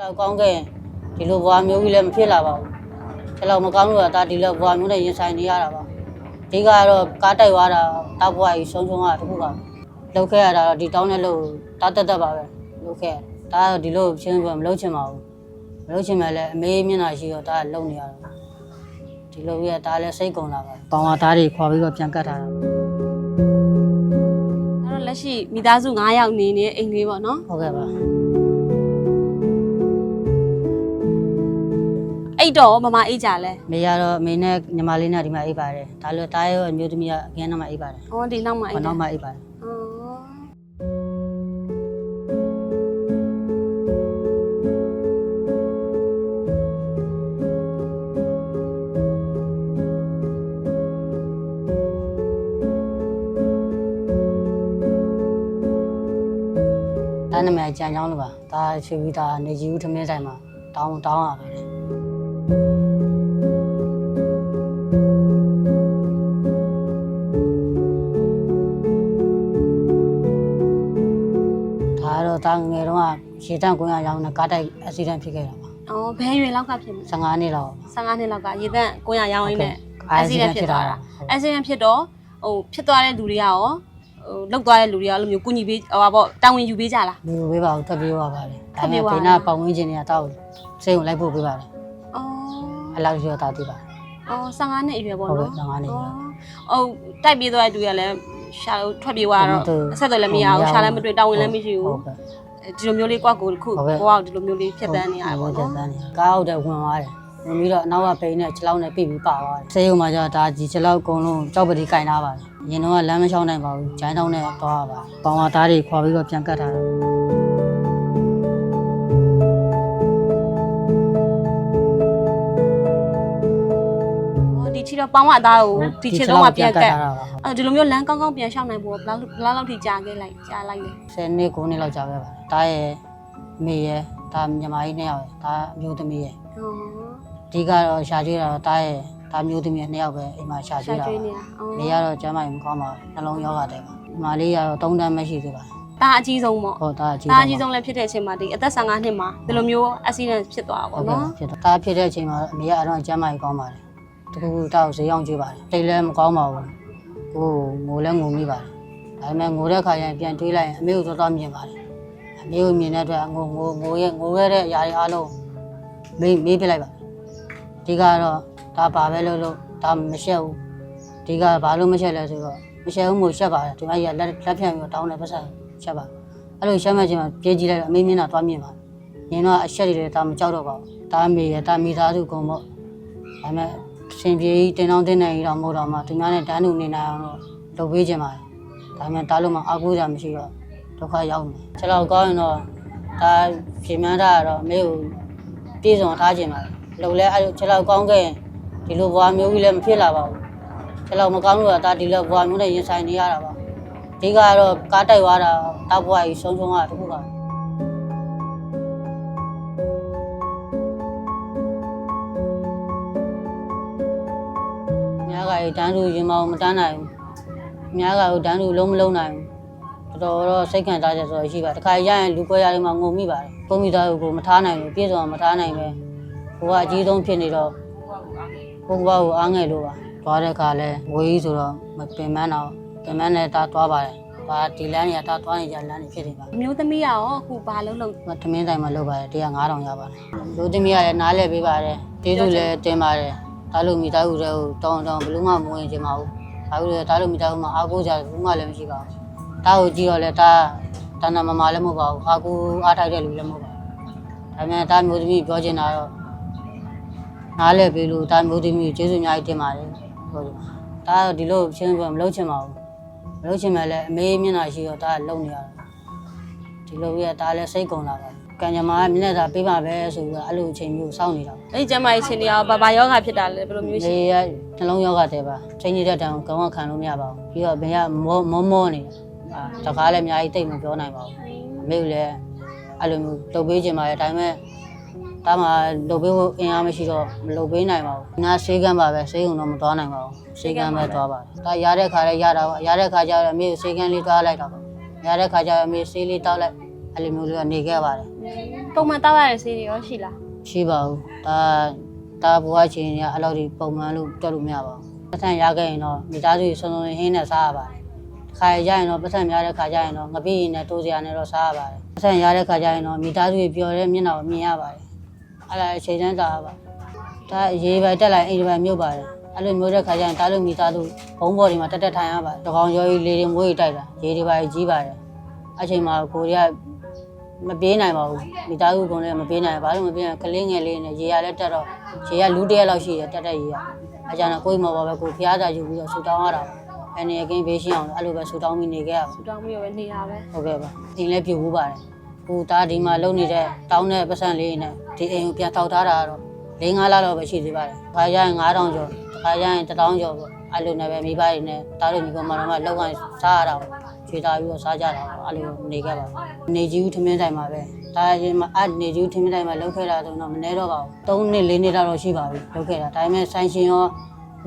လောက်ကောင်းခဲ့ရင်ဒီလိုဘွားမျိုးကြီးလည်းမဖြစ်လာပါဘူးဒီလောက်မကောင်းလို့ကဒါဒီလိုဘွားမျိုးနဲ့ရင်ဆိုင်နေရတာပါအဓိကကတော့ကားတိုက်သွားတာတောက်ဘွားကြီးဆုံးဆုံးတာတခုပါလောက်ခဲ့ရတာတော့ဒီတောင်းနဲ့လို့တာတက်တက်ပါပဲလောက်ခဲ့ဒါကတော့ဒီလိုချင်းပြမလုပ်ချင်ပါဘူးမလုပ်ချင်မှလည်းအမေမျက်နှာရှိတော့ဒါကလုံနေရတော့ဒီလိုကြီးကဒါလည်းစိတ်ကုန်လာပါပေါင်ဝါသားတွေခွာပြီးတော့ပြန်ကတ်ထားတာဒါတော့လက်ရှိမိသားစု9ယောက်နေနေအိမ်လေးပေါ့နော်ဟုတ်ကဲ့ပါ အိတ်တော့မမအိတ်ကြလဲမေကတော့အမေနဲ့ညီမလေးနဲ့ဒီမှာအိပ်ပါတယ်ဒါလည်းတားရောအမျိုးသမီးကအငင်းနောက်မှာအိပ်ပါတယ်ဟောဒီနောက်မှအိဘတ်တယ်နောက်မှာအိပ်ပါတယ်အော်ဒါနာမည်ကြံချောင်းလို့ပါဒါရွှေပြီးသားနေကြီးဦးထမင်းဆိုင်မှာတောင်းတောင်းရပါတယ် ဒါကတော့တာငယ်တော့ရေတန့်ကွင်းရရောင်းတဲ့ကားတိုက်အက်ဆီဒန့်ဖြစ်ခဲ့တာပါအော်ဘယ်ရွယ်လောက်ကဖြစ်မလဲ15နှစ်လောက်15နှစ်လောက်ကရေတန့်ကိုရရောင်းရင်းနဲ့ကားအက်ဆီဒန့်ဖြစ်သွားတာအက်ဆီဒန့်ဖြစ်တော့ဟိုဖြစ်သွားတဲ့လူတွေကရောဟိုလောက်သွားတဲ့လူတွေကအဲ့လိုမျိုးကုညီပေးဟိုပါပေါ့တာဝန်ယူပေးကြလားလူပေးပါဦးထွက်ပြေးသွားပါတယ်ထွက်ပြေးဒါသွားပေတာမဲ့ပတ်ဝန်းကျင်တွေကတောက်စိတ်ကိုလိုက်ဖို့ပေးပါတယ် အော်အဲ့လောက်ရောတာတည်ပါအော်15နှစ်အရွယ်ပေါ့ဟုတ်နော်ကဲ့15နှစ်အရွယ်အော်ဟုတ်တိုက်ပြေးသွားတဲ့လူတွေကလည်းရှာလို့ထွက်ပြေးသွားတော့ဟုတ်ကဲ့အဆက်အသွယ်လည်းမရဘူးရှာလည်းမတွေ့တာဝန်လည်းမရှိဘူးဟုတ်ကဲ့ဒီလိုမျိုးလေးကွက်ကိုတစ်ခုဟုတ်ကဲ့ဘဝကိုဒီလိုမျိုးလေးဖြစ်တန်းနေရတယ်ပေါ့ဟုတ်နော်ကဲ့တန်းနေကားအောက်တဲ့ဝင်သွားတယ်ဝင်ပြီးတော့အနောက်ကပိန်နဲ့ခြေထောက်နဲ့ပြိပြီးပါသွားတယ်ဆေးရုံမှာကျတော့ဒါဒီခြေထောက်အကုန်လုံးကြောက်ပတိကင်ထားပါတယ်ရင်တော့လမ်းမလျှောက်နိုင်ပါဘူးဂျိုင်းတောင်းနဲ့သွားရပါပေါင်ဝါသားတွေခွာပြီးတော့ပြန်ကတ်ထားတယ် ချီတော့ပေါင်းဝအသားကိုဒီချီတော့မှပြန်ကတ်ထားတာပါအဲဒီလိုမျိုးလမ်းကောင်းကောင်းပြန်ရှောက်နိုင်ဖို့ဘယ်လောက်ဘယ်လောက်လောက်ထိကြာခဲ့လိုက်ကြာလိုက်လဲ10နှစ်9နှစ်လောက်ကြာခဲ့ပါတယ်ဒါရဲ့မေရဲ့ဒါညီမကြီးနှစ်ယောက်ရဲ့ဒါအမျိုးသမီးရဲ့ဟောအဓိကတော့ရှာကျွေးတာတော့ဒါရဲ့ဒါမျိုးသမီးရဲ့နှစ်ယောက်ပဲအိမ်မှာရှာကျွေးတာရှာကျွေးပါနေတာအော်နေရတော့ကျမ်းမာရင်မကောင်းပါဘူးနှလုံးရောဂါတဲ့ပါဒီမလေးကတော့3တန်းမရှိသေးပါဘူးဒါအကြီးဆုံးပေါ့ဟုတ်ဒါအကြီးဒါအကြီးဆုံးလည်းဖြစ်တဲ့အချိန်မှာဒီအသက်15နှစ်မှာဒီလိုမျိုး accident ဖြစ်သွားတာဟုပေါ့တ်ကဲ့နော်ဖြစ်တော့ဒါဖြစ်တဲ့အချိန်မှာအမေကအတော့ကျမ်းမာရေးကောင်းပါတယ် တခုခုတောက်ဈေးအောင်ကျွေးပါတယ်တိတ်လည်းမကောင်းပါဘူးဟိုငိုလည်းငိုမိပါတယ်ဒါပေမဲ့ငိုတဲ့ခါကျရင်ပြန်တွေးလိုက်ရင်အမေကိုတော်တော်မြင်ပါတယ်အမေကိုမြင်တဲ့အတွက်ငိုငိုငိုရဲ့ငိုခဲ့တဲ့အရာတွေအားလုံးမေးမေးပြလိုက်ပါတယ်ဒီကတော့ဒါပါပဲလို့လို့ဒါမရှက်ဘူးဒီကဘာလို့မရှက်လဲဆိုတော့မရှက်ဘူးမို့ရှက်ပါတယ်ဒီမကြီးကလက်လက်ဖြန့်ပြီးတော့တောင်းတယ်ပတ်ဆက်ရှက်ပါအဲ့လိုရှက်မှချင်းမှာပြေးကြည့်လိုက်တော့အမေမျက်နှာသွားမြင်ပါတယ်မြင်တော့အရှက်တွေလည်းဒါမကြောက်တော့ပါဘူးဒါအမေရဒါမိသားစုကုန်ပေါ့ဒါပေမဲ့ ရှင်ပြေးတင်အောင်တင်နေရတော့မဟုတ်တော့မှဒီများနဲ့တန်းတူနေနိုင်အောင်တော့လုပ်ပေးခြင်းပါတယ်ဒါပေမဲ့တားလို့မှအားကိုးကြမရှိတော့ဒုက္ခရောက်နေကျွန်တော်ကောင်းရင်တော့ဒါပြင်မှန်းတာကတော့အမေကိုပြေဆုံးထားခြင်းပါတယ်လုံလဲအဲ့လိုကျွန်တော်ကောင်းခဲ့ရင်ဒီလိုဘွားမျိုးကြီးလည်းမဖြစ်လာပါဘူးကျွန်တော်မကောင်းလို့ကဒါဒီလိုဘွားမျိုးနဲ့ရင်ဆိုင်နေရတာပါအဓိကကတော့ကားတိုက်သွားတာတောက်ဘွားကြီးဆုံးဆုံးတာတခုပါ အများကတန်းသူရင်မအောင်မတန်းနိုင်ဘူးအများကတန်းသူလုံးမလုံးနိုင်ဘူးတော်တော်တော့စိတ်ခံစားချက်ဆိုရှိပါတခါရရင်လူကွဲရတွေမှာငုံမိပါတယ်ပုံမိသားကိုမထားနိုင်ဘူးပြည့်စုံမထားနိုင်ပဲဟိုကအကြီးဆုံးဖြစ်နေတော့ဘုရားကိုအားငယ်လို့ပါသွားတဲ့ခါလဲဝေးကြီးဆိုတော့မပင်မန်းတော့ပင်မန်းနဲ့တာသွားပါတယ်ဒါဒီလမ်းကြီးကတာသွားနေကြလမ်းကြီးဖြစ်နေပါအမျိုးသမီးကရောအခုဘာလုံးလုံးထမင်းတိုင်းမှာလုပ်ပါတယ်တရား9000ရပါတယ်လူသမီးကလည်းနားလဲပေးပါတယ်ကျေးဇူးလည်းတင်ပါတယ် ဒါလို့မိသားစုတွေကိုတောင်းတောင်းဘယ်လို့မှမဝင်ချင်ပါဘူးဒါလို့လည်းဒါလို့မိသားစုမှာအားကိုးကြတယ်ဘူးမှလည်းမရှိပါဘူးဒါကိုကြည့်တော့လဲဒါတဏ္ဍမမလည်းမဟုတ်ပါဘူးအားကိုးအားထိုက်တဲ့လူလည်းမဟုတ်ပါဘူးဒါပေမဲ့ဒါမျိုးသမီးပြောချင်တာတော့နားလဲပေးလို့ဒါမျိုးသမီးကျေးဇူးအများကြီးတင်ပါတယ်ဟုတ်တယ်ဒါတော့ဒီလိုရှင်းပြမလုပ်ချင်ပါဘူးမလုပ်ချင်မှလည်းအမေမျက်နှာရှိတော့ဒါလုံနေရတာဒီလိုရဒါလည်းစိတ်ကုန်လာပါ ကံကြမ္မာကမျက်နှာသာပေးပါပဲဆိုပြီးတော့အဲ့လိုအချိန်မျိုးစောင့်နေတာပါအဲ့ဒီကျမကြီးချင်းတွေကဘာဘာယောဂဖြစ်တာလဲဘယ်လိုမျိုးရှိလေရနှလုံးယောဂတဲ့ပါချိန်ကြီးတဲ့တံကောင်းခံလို့မရပါဘူးပြီးတော့ဘယ်ကမောမောမောနေတာအာတကားလည်းအများကြီးတိတ်မပြောနိုင်ပါဘူးအမေကလည်းအဲ့လိုမျိုးလုပ်ပေးခြင်းပါလေဒါပေမဲ့ဒါမှလုပ်ပေးဖို့အင်အားမရှိတော့မလုပ်ပေးနိုင်ပါဘူးနားဆေးကမ်းပါပဲဆေးုံတော့မသွားနိုင်ပါဘူးဆေးကမ်းပဲသွားပါတယ်ဒါရတဲ့ခါလည်းရတာပါရတဲ့ခါကျတော့အမေဆေးကမ်းလေးသွားလိုက်တာပါရတဲ့ခါကျတော့အမေဆေးလေးတောက်လိုက် အဲ့လိုမျိုးလေးကနေခဲ့ပါတယ်ပုံမှန်တောက်ရတဲ့ဆေးတွေရောရှိလားရှိပါဘူးဒါဒါဘွားချင်းတွေကအဲ့လိုဒီပုံမှန်လို့တွက်လို့မရပါဘူးပတ်စံရခဲ့ရင်တော့မိသားစုကြီးစုံစုံဟင်းနဲ့စားရပါတယ်ခါရကြရင်တော့ပတ်စံများတဲ့ခါကြရင်တော့ငပိရင်နဲ့တိုးစရာနဲ့တော့စားရပါတယ်ပတ်စံရတဲ့ခါကြရင်တော့မိသားစုကြီးပျော်တဲ့မျက်နှာကိုမြင်ရပါတယ်အဲ့ဒါအချိန်တန်းစားရပါဒါရေပဲတက်လိုက်အိမ်ဒီပဲမြုပ်ပါတယ်အဲ့လိုမျိုးတဲ့ခါကျရင်တားလို့မိသားစုဘုံဘော်ဒီမှာတက်တက်ထိုင်ရပါတယ်တကောင်ရောကြီးလေတွေမွေးတိုက်တာရေတွေပါကြီးပါတယ်အချိန်မှာကိုရီးယား မပြေးနိုင်ပါဘူးမိသားစုကုန်လည်းမပြေးနိုင်ဘူးဘာလို့မပြေးနိုင်ကလေးငယ်လေးနဲ့ရေရလည်းတက်တော့ရေရလူတရက်လောက်ရှိတယ်တက်တက်ရေရအကြမ်းတော့ကိုယ်မပေါ်ပဲကိုဖျားစာယူပြီးတော့ဆူတောင်းရတာအနေအကင်းဘေးရှင်းအောင်အဲ့လိုပဲဆူတောင်းပြီးနေခဲ့ရပါဆူတောင်းပြီးတော့ပဲနေတာပဲဟုတ်ကဲ့ပါအိမ်လည်းပြူဘူးပါတယ်ကိုသားဒီမှာလုံနေတဲ့တောင်းတဲ့ပတ်စံလေးနဲ့ဒီအိမ်ကိုပြန်ထောက်ထားတာကတော့၄၅လလောက်ပဲရှိသေးပါတယ်ခါရရင်9000ကျော်ခါရရင်1000ကျော်ပေါ့အဲ့လိုနဲ့ပဲမိဘတွေနဲ့တားလို့ညီကောင်မတော်မှလောက်ကန်စားရတာပေါ့ ခြေသားပြီးတော့စားကြတာပေါ့အဲ့လိုနေခဲ့ပါနေကြီးဦးထမင်းတိုင်မှာပဲဒါရင်မှာအနေကြီးဦးထမင်းတိုင်မှာလောက်ခဲ့တာဆိုတော့မနေတော့ပါဘူး3နှစ်4နှစ်တော့ရှိပါပြီလောက်ခဲ့တာဒါပေမဲ့ဆိုင်ရှင်ရော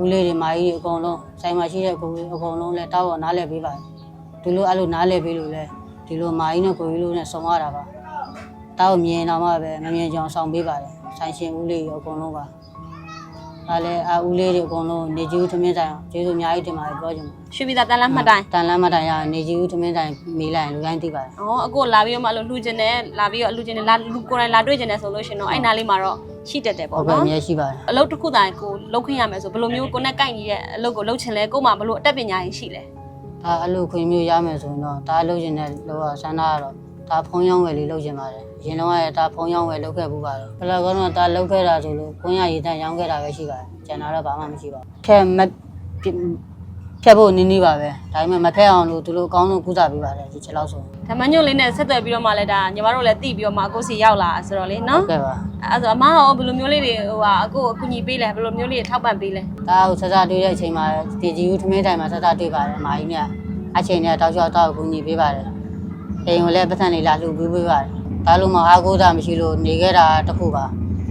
ဦးလေးတွေမာကြီးတွေအကုန်လုံးဆိုင်မှာရှိတဲ့ကိုကြီးအကုန်လုံးလဲတောက်တော့နားလဲပေးပါတယ်ဒီလိုအဲ့လိုနားလဲပေးလို့လဲဒီလိုမာကြီးနဲ့ကိုကြီးလို့နဲ့ဆုံရတာပါတောက်မြင်တော့မှပဲမမြင်ကြအောင်ဆောင်ပေးပါတယ်ဆိုင်ရှင်ဦးလေးရောအကုန်လုံးပါ ဒါလည်းအာဦးလေးတွေအကုန်လုံးနေကြီးဦးထမင်းဆိုင်အောင်ကျေးဇူးအများကြီးတင်ပါတယ်ပြောချင်ပါရွှေပြည်သားတန်လန်းမှတ်တိုင်းတန်လမ်းမတိုင်ရနေကြီးဦးထမင်းဆိုင်မေးလိုက်ရင်လူတိုင်းသိပါတယ်။အော်အခုလာပြီးတော့မှအဲ့လိုလှူကျင်တယ်လာပြီးတော့လှူကျင်တယ်လာလူကိုယ်တိုင်လာတွေ့ကျင်တယ်ဆိုလို့ရှင်တော့အဲ့နားလေးမှာတော့ရှိတတ်တယ်ဟုပေါ့တ်ကဲ့နော်အများရှိပါတယ်။အလုပ်တစ်ခုတိုင်းကိုလုပ်ခွင့်ရမယ်ဆိုဘယ်လိုမျိုးကိုနဲ့ကိုက်ညီတဲ့အလုပ်ကိုလုပ်ချင်လဲကို့မှာဘယ်လိုအတတ်ပညာရရှိလဲဒါအဲ့လိုခွင့်မျိုးရမယ်ဆိုရင်တော့ဒါလုပ်ချင်တဲ့လောကဆန္ဒကတော့ဒါဖုံးရောင်းဝယ်လေးလုပ်ချင်ပါတယ် ရင်တော့ရဒါဖုံးရောင်းဝယ်လုပ်ခဲ့ဘူးပါတယ်ဘယ်လောက်ကတော့ဒါလုပ်ခဲ့တာဆိုလို့ခွင့်ရရည်တန်းရောင်းခဲ့တာပဲရှိပါတယ်ကျန်တာတော့ဘာမှမရှိပါဘူးခဲမဖြတ်ဖို့နည်းနည်းပါပဲဒါပေမဲ့မဖက်အောင်လို့သူတို့အကောင်းဆုံးကုသပေးပါတယ်ဒီချက်လောက်ဆို။ဓမ္မညွန့်လေးနဲ့ဆက်သွယ်ပြီးတော့မှလည်းဒါညီမတို့လည်းသိပြီးတော့မှအခုစီရောက်လာဆိုတော့လေဟုနော်တ်ကဲ့ပါ။အဲ့ဒါဆိုအမရောဘယ်လိုမျိုးလေးတွေဟိုဟာအခုအကူညီပေးလဲဘယ်လိုမျိုးလေးတွေထောက်ပံ့ပေးလဲဒါကိုဆက်စားတွေ့တဲ့အချိန်မှာဒီဂျီယူထမင်းတိုင်မှာဆက်စားတွေ့ပါတယ်မာကြီးနဲ့အချိန်နဲ့တောက်လျှောက်တော့ကူညီပေးပါတယ်အိမ်ကိုလည်းပတ်စံလေးလာလှူပေးပေးပါတယ် ဒါလို့မအားကိုးတာမရှိလို့နေခဲ့တာတစ်ခုပါ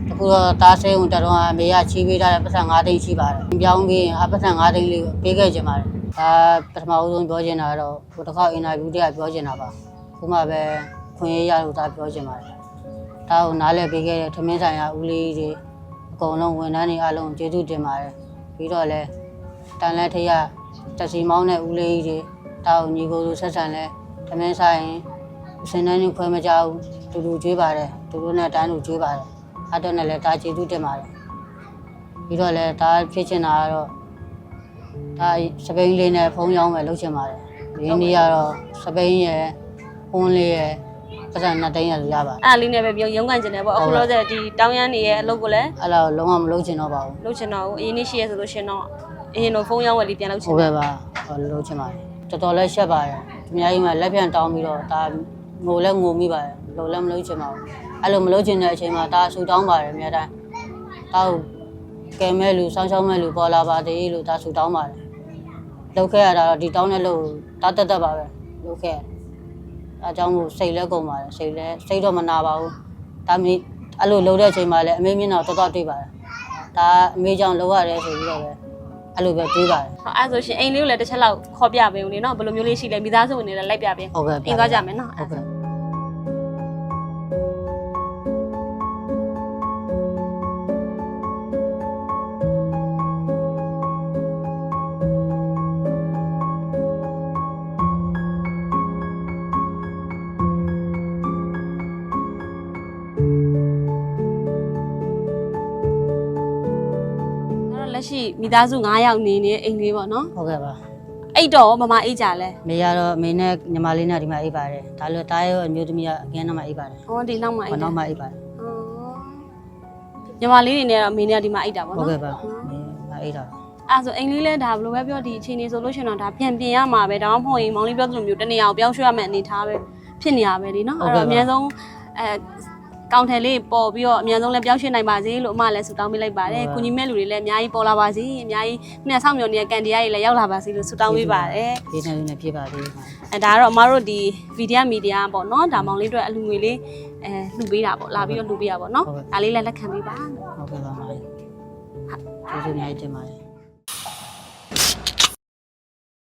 တစ်ခုတော့တားဆဲုံတက်တော့အမေကချီးပေးထားတဲ့ပတ်စံ5သိန်းရှိပါတယ်ပြောင်းပြီးအပတ်စံ5သိန်းလေးကိုပေးခဲ့ကြပါတယ်ဒါပထမဦးဆုံးပြောချင်တာကတော့ကိုတစ်ခေါက်အင်တာဗျူးတည်းကပြောချင်တာပါခုမှပဲခွင့်ရရလို့ဒါပြောချင်ပါတယ်ဒါကိုနားလည်ပေးခဲ့တဲ့ထမင်းဆိုင်ရာဦးလေးတွေအကုန်လုံးဝန်ထမ်းတွေအားလုံးကျေးဇူးတင်ပါတယ်ပြီးတော့လဲတန်လက်ထရတက်စီမောင်းတဲ့ဦးလေးကြီးတွေတောက်ညီကိုလိုဆက်ဆံလဲတမင်းဆိုင်အစင်းတန်းကြီးခွဲမကြဘူး တူတူကျွေးပါတယ်တူတူနဲ့တန်းတူကျွေးပါတယ်အဲ့တော့နဲ့လဲဒါကျေးဇူးတင်ပါတယ်ပြီးတော့လဲဒါဖြစ်ချင်တာကတော့ဒါစပိန်လေးနဲ့ဖုံးရောင်းမယ်လုပ်ချင်ပါတယ်ဒီနေ့ကတော့စပိန်ရဲ့ဖုံးလေးရဲ့ပတ်စံနှစ်သိန်းရရပါ။အဲ့ဒါလေးနဲ့ပဲပြောရုံးကန်ကျင်တယ်ပေါ့အခုလောဆယ်ဒီတောင်းရမ်းနေရဲ့အလုပ်ကိုလည်းအဲ့ဒါကိုလုံးဝမလုပ်ချင်တော့ပါဘူးလုပ်ချင်တော့ဘူးအရင်နေ့ရှိရဲဆိုလို့ရှင်တော့အရင်တော့ဖုန်းရောင်းဝယ်လေးပြန်လုပ်ချင်ဟုတ်တယ်ကဲ့ပါဟောလို့ချင်ပါတယ်တော်တော်လေးရှက်ပါတယ်အများကြီးမှလက်ပြန်တောင်းပြီးတော့ဒါငိုလဲငိုမိပါတယ် လို့လည်းမလုပ်ချင်ပါဘူးအဲ့လိုမလုပ်ချင်တဲ့အချိန်မှာဒါဆူတောင်းပါတယ်အများတိုင်းဒါကိုကဲမဲ့လူစောင်းရှောင်းမဲ့လူပေါ်လာပါသေးလို့ဒါဆူတောင်းပါတယ်လုပ်ခဲ့ရတာတော့ဒီတောင်းတဲ့လို့ဒါတက်တက်ပါပဲလုပ်ခဲ့အဲအကြောင်းကိုစိတ်လဲကုန်ပါတယ်စိတ်လဲစိတ်တော့မနာပါဘူးဒါမီအဲ့လိုလုပ်တဲ့အချိန်မှာလည်းအမေမျက်နှာတော်တော်တွေ့ပါတယ်ဒါအမေကြောင့်လုပ်ရတယ်ဆိုပြီးတော့ပဲအဲ့လိုပဲတွေးပါတယ်။ဟောအဲ့ဆိုရှင်အိမ်လေးကိုလည်းတစ်ချက်လောက်ခေါ်ပြပေးဦးလေနော်ဘယ်လိုမျိုးလေးရှိလဲမိသားစုဝင်တွေလည်းလိုက်ပြပေးဟုတ်ကဲ့။အိမ်သွားကြမယ်နော်ဟုတ်ကဲ့ လက်ရှိမိသားစု9ယောက်နေနေအိမ်လေးပေါ့နော်ဟုတ်ကဲ့ပါ။အိတ်တော့မမအိတ်ကြလဲမေကတော့အမေနဲ့ညီမလေးနဲ့ဒီမှာအိပ်ပါတယ်ဒါလို့တားရောအမျိုးသမီးကအငင်းနောက်မှာအိပ်ပါတယ်။ဟောဒီနောက်မှအိဘာတ်တယ်နောက်မှာအိပ်ပါတယ်။ညီမလေးတွေနဲ့တော့အမေနဲ့ကဒီမှာအိတ်တာပေါ့ဟုတ်နော်ကဲ့ပါမေမအိပ်တာ။အဲ့ဆိုအိမ်လေးလဲဒါဘယ်လိုပဲပြောဒီအချိန်နေဆိုလို့ရှင်တော့ဒါပြန်ပြင်ရမှာပဲဒါမှမဟုတ်ရင်မောင်လေးပြောသလိုမျိုးတနေရာကိုပြောင်းရွှေ့ရမယ့်အနေထားပဲဖြစ်နေရပဲလीနော်အဲ့တော့အများဆုံးအဲ ကောင်တယ်လေးပေါ်ပြီးတော့အများဆုံးလည်းပြောင်းရွှေ့နိုင်ပါစေလို့အမလည်းဆုတောင်းပေးလိုက်ပါတယ်။ကုညီမဲ့လူတွေလည်းအများကြီးပေါ်လာပါစေ။အများကြီးခုနကဆောင်းမြော်နေတဲ့ကန်တရားတွေလည်းရောက်လာပါစေလို့ဆုတောင်းပေးပါတယ်။ဒီနေ့လေးနဲ့ပြပါသေးတယ်အဲဒါကတော့အမတို့ဒီဗီဒီယိုမီဒီယာပေါ့နော်ဒါမောင်လေးအတွက်အလူငွေလေးအဲလှူပေးတာပေါ့လာပြီးတော့လှူပေးတာပေါ့နော်ဒါလေးလည်းလက်ခံပေးပါဟုတ်ကဲ့ပါမေကျေးဇူးအများကြီးတင်ပါတယ်